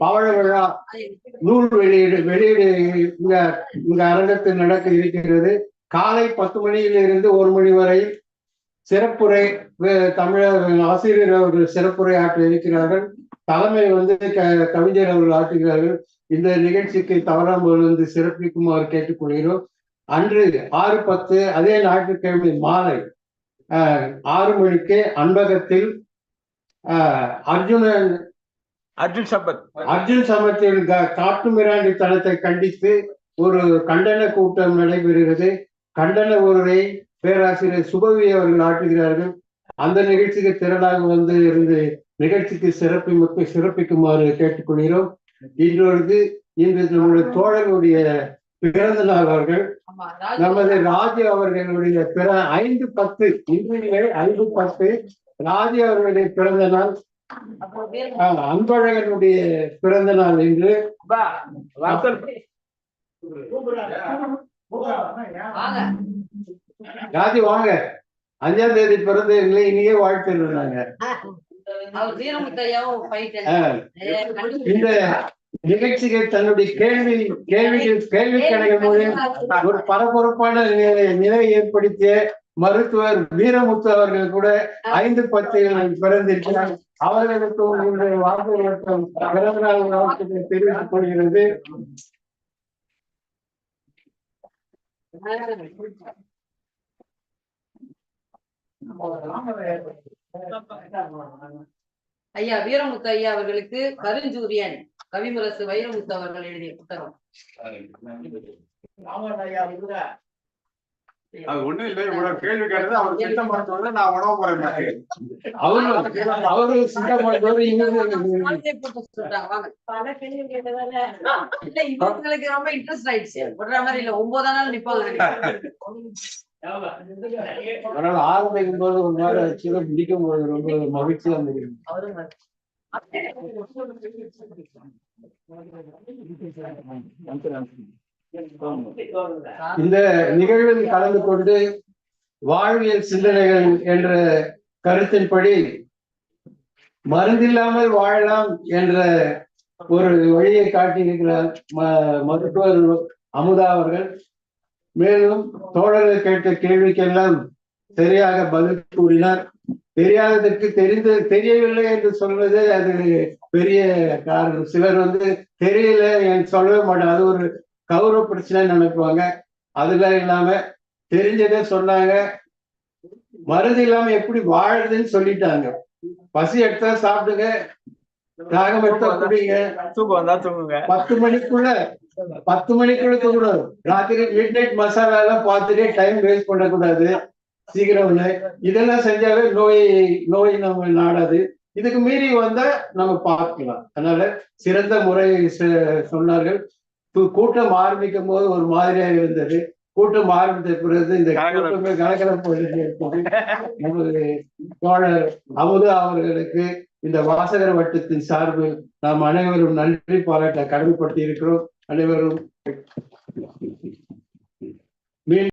பவழ விழா நூல் வெளியீடு வெளியீடு இந்த இந்த அரங்கத்தில் நடக்க இருக்கிறது. காலை பத்து மணியிலிருந்து ஒரு மணி வரை சிறப்புரை தமிழர் ஆசிரியர் அவர்கள் சிறப்புரை ஆற்ற இருக்கிறார்கள். தலைமை வந்து க- கவிஞர் அவர்கள் ஆற்றுகிறார்கள். இந்த நிகழ்ச்சிக்கு தவறாமல் வந்து சிறப்பிக்குமாறு கேட்டுக்கொள்கிறோம். அன்று ஆறு பத்து அதே ஞாயிற்றுக்கிழமை மாலை ஆறு மணிக்கு அன்பகத்தில் ஆஹ், அர்ஜுனன் அர்ஜுன் சம்பத். அர்ஜுன் சமத்தின் கா- காட்டு மிராண்டி தனத்தை கண்டித்து ஒரு கண்டன கூட்டம் நடைபெறுகிறது. கண்டன உரை பேராசிரியர் சுபவி அவர்கள் ஆற்றுகிறார்கள். அந்த நிகழ்ச்சிக்கு திரளாக வந்து இருந்து நிகழ்ச்சிக்கு சிறப்பு சிறப்பிக்குமாறு கேட்டுக்கொள்கிறோம். இன்றொரு இன்று நம்முடைய தோழர்களுடைய பிறந்த நாள் அவர்கள். நமது ராஜு அவர்களுடைய பிற ஐந்து பத்து இன்றைய ஐந்து பத்து ராஜு அவர்களுடைய பிறந்த நாள். அன்பழகனுடைய பிறந்த நாள் வாசல் ராஜு வாங்க. அஞ்சாம் தேதி பிறந்த இன்னைக்கே வாழ்த்துறோம் நாங்க இந்த நிகழ்ச்சிக்கு தன்னுடைய கேள்வி கேள்விகள் கேள்வி கணைகள் மூலம் ஒரு பரபரப்பான நிலை- நிலையை ஏற்படுத்திய மருத்துவர் வீரமுத்து அவர்கள் கூட ஐந்து பத்தில் பிறந்திருக்கிறார். அவர்களுக்கும் இன்றைய வாழ்த்துவட்டம் பிறந்த நாள் வாழ்த்துக்களை தெரிவித்துக் கொள்கிறது ஐயா வீரமுத்து ஐயா அவர்களுக்கு கருஞ்சூரியன் கவிமுரசு வைரமுத்து அவர்கள் எழுதிய புத்தகம். அது ஒண்ணும் இல்லை இவ்வளவு கேள்வி கேட்டது அவர் திட்டம் பண்ண நான் உணவு போறேன் அவரு அவரு வாங்க. இல்ல, இவங்களுக்கு ரொம்ப இன்ட்ரெஸ்ட் ஆயிடுச்சு. விடுற மாதிரி இல்ல. ஒன்பதாம் நாள் நிப்பாங்க. ஆரம்பிக்கும் போது ஒரு மாதிரி ஆச்சு. முடிக்கும் போது ரொம்ப மகிழ்ச்சியா அவரும் இந்த நிகழ்வில் கலந்து கொண்டு வாழ்வியல் சிந்தனைகள் என்ற கருத்தின்படி மருந்தில்லாமல் வாழலாம் என்ற ஒரு வழியை காட்டியிருக்கிறார் ம- மருத்துவர் அமுதா அவர்கள். மேலும் தோழர்கள் கேட்ட கேள்விக்கெல்லாம் சரியாக பதில் கூறினார். தெரியாததற்கு தெரிந்து தெரியவில்லை என்று சொல்வது அது பெரிய காரணம். சிலர் வந்து தெரியல என் சொல்லவே மாட்டேன் அது ஒரு கௌரவ பிரச்சனை நினைப்பாங்க? அதெல்லாம் இல்லாம தெரிஞ்சதை சொன்னாங்க. மருது இல்லாம எப்படி வாழுதுன்னு சொல்லிட்டாங்க. பசி எடுத்தா சாப்பிடுங்க. தாகம் எடுத்தா குடிங்க. பத்து மணிக்குள்ள பத்து மணிக்குள்ள தூங்கணும். ராத்திரி மிட் நைட் மசாலா எல்லாம் பார்த்துட்டே டைம் வேஸ்ட் பண்ணக்கூடாது. சீக்கிரம் இல்லை. இதெல்லாம் செஞ்சாவே நோய் நோய் நம்ம நாடாது. இதுக்கு மீறி வந்தா நம்ம பார்க்கலாம் அதனால சிறந்த முறை சொன்னார்கள். கூட்டம் ஆரம்பிக்கும் போது ஒரு மாதிரியா இருந்தது. கூட்டம் ஆரம்பித்த பிறகு இந்த. கூட்டமே நமது தோழர் அமுதா அவர்களுக்கு இந்த வாசகர் வட்டத்தின் சார்பில் நாம் அனைவரும் நன்றி பாராட்ட கடமைப்பட்டு இருக்கிறோம். அனைவரும்